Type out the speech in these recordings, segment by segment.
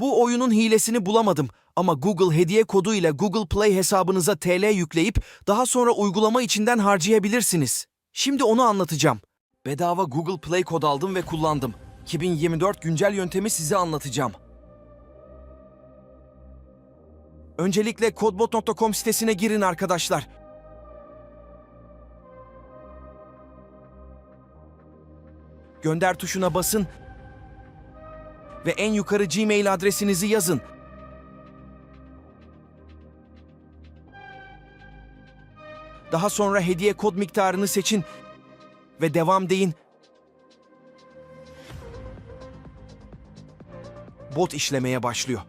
Bu oyunun hilesini bulamadım ama Google hediye kodu ile Google Play hesabınıza TL yükleyip daha sonra uygulama içinden harcayabilirsiniz. Şimdi onu anlatacağım. Bedava Google Play kod aldım ve kullandım. 2024 güncel yöntemi size anlatacağım. Öncelikle kodbot.com sitesine girin arkadaşlar. Gönder tuşuna basın ve en yukarı Gmail adresinizi yazın. Daha sonra hediye kod miktarını seçin ve devam deyin. Bot işlemeye başlıyor.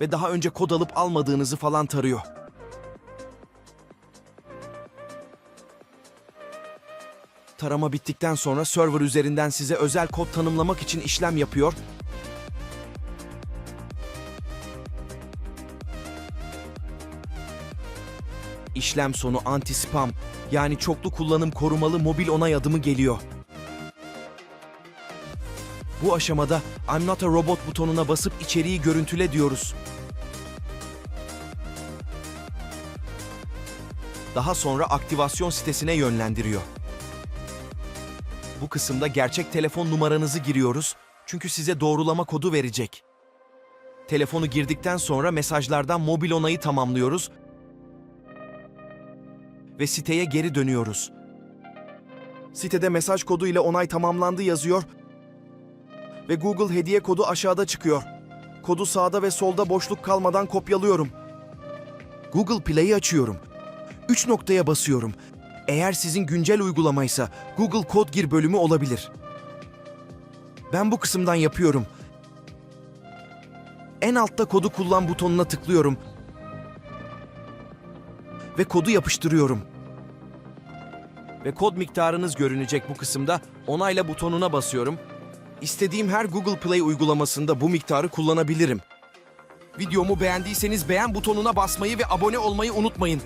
Ve daha önce kod alıp almadığınızı falan tarıyor. Tarama bittikten sonra server üzerinden size özel kod tanımlamak için işlem yapıyor İşlem sonu anti-spam yani çoklu kullanım korumalı mobil onay adımı geliyor. Bu aşamada I'm not a robot butonuna basıp içeriği görüntüle diyoruz. Daha sonra aktivasyon sitesine yönlendiriyor. Bu kısımda gerçek telefon numaranızı giriyoruz çünkü size doğrulama kodu verecek. Telefonu girdikten sonra mesajlardan mobil onayı tamamlıyoruz ve siteye geri dönüyoruz. Sitede mesaj kodu ile onay tamamlandı yazıyor ve Google hediye kodu aşağıda çıkıyor. Kodu sağda ve solda boşluk kalmadan kopyalıyorum. Google Play'i açıyorum. 3 noktaya basıyorum. Eğer sizin güncel uygulamaysa Google Kod Gir bölümü olabilir. Ben bu kısımdan yapıyorum. En altta kodu kullan butonuna tıklıyorum ve kodu yapıştırıyorum. Ve kod miktarınız görünecek bu kısımda onayla butonuna basıyorum. İstediğim her Google Play uygulamasında bu miktarı kullanabilirim. Videomu beğendiyseniz beğen butonuna basmayı ve abone olmayı unutmayın.